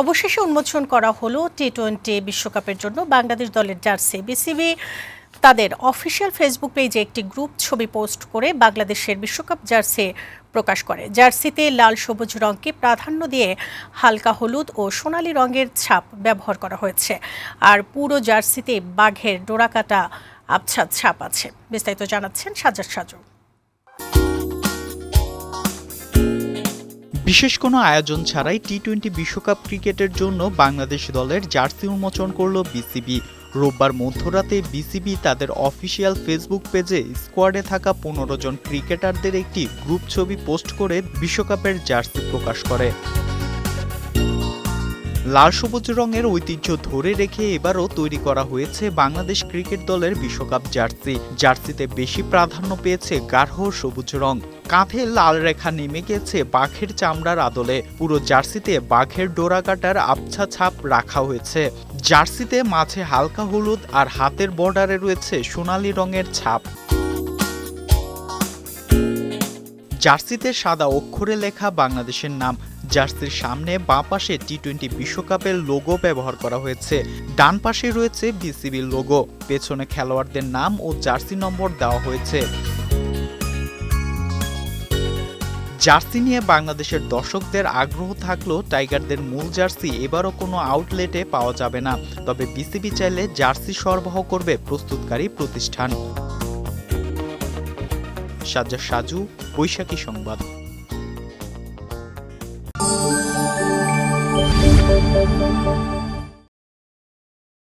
অবশেষে উন্মোচন করা হলো টি টোয়েন্টি বিশ্বকাপের জন্য বাংলাদেশ দলের জার্সি। বিসিবি তাদের অফিসিয়াল ফেসবুক পেজে একটি গ্রুপ ছবি পোস্ট করে বাংলাদেশের বিশ্বকাপ জার্সি প্রকাশ করে। জার্সিতে লাল সবুজ রঙকে প্রাধান্য দিয়ে হালকা হলুদ ও সোনালী রঙের ছাপ ব্যবহার করা হয়েছে। আর পুরো জার্সিতে বাঘের ডোরাকাটা আবছা ছাপ আছে। বিস্তারিত জানাচ্ছেন সাজাদ সাজু। বিশেষ কোনো আয়োজন ছাড়াই টি টোয়েন্টি বিশ্বকাপ ক্রিকেটের জন্য বাংলাদেশ দলের জার্সি উন্মোচন করল বিসিবি। রোববার মধ্যরাতে বিসিবি তাদের অফিসিয়াল ফেসবুক পেজে স্কোয়াডে থাকা পনেরো জন ক্রিকেটারদের একটি গ্রুপ ছবি পোস্ট করে বিশ্বকাপের জার্সি প্রকাশ করে। লাল সবুজ রঙের ঐতিহ্য ধরে রেখে এবারও তৈরি করা হয়েছে বাংলাদেশ ক্রিকেট দলের বিশ্বকাপ জার্সি। জার্সিতে বেশি প্রাধান্য পেয়েছে গাঢ় সবুজ রং। কাঁধে লাল রেখা নেমে গেছে বাঘের চামড়ার আদলে। পুরো জার্সিতে বাঘের ডোরাকাটার আবছা ছাপ রাখা হয়েছে। জার্সিতে মাঝে হালকা হলুদ আর হাতের বর্ডারে রয়েছে সোনালী রঙের ছাপ। জার্সিতে সাদা অক্ষরে লেখা বাংলাদেশের নাম। জার্সির সামনে বাঁ পাশে টি টোয়েন্টি বিশ্বকাপের লোগো ব্যবহার করা হয়েছে। ডান পাশে রয়েছে বিসিবির লোগো পেছনে খেলোয়াড়দের নাম ও জার্সি নম্বর দেওয়া হয়েছে। জার্সি নিয়ে বাংলাদেশের দর্শকদের আগ্রহ থাকলেও টাইগারদের মূল জার্সি এবারও কোনো আউটলেটে পাওয়া যাবে না। তবে বিসিবি চাইলে জার্সি সরবরাহ করবে প্রস্তুতকারী প্রতিষ্ঠান। সাজ্জা সাজু, বৈশাখী সংবাদ। Música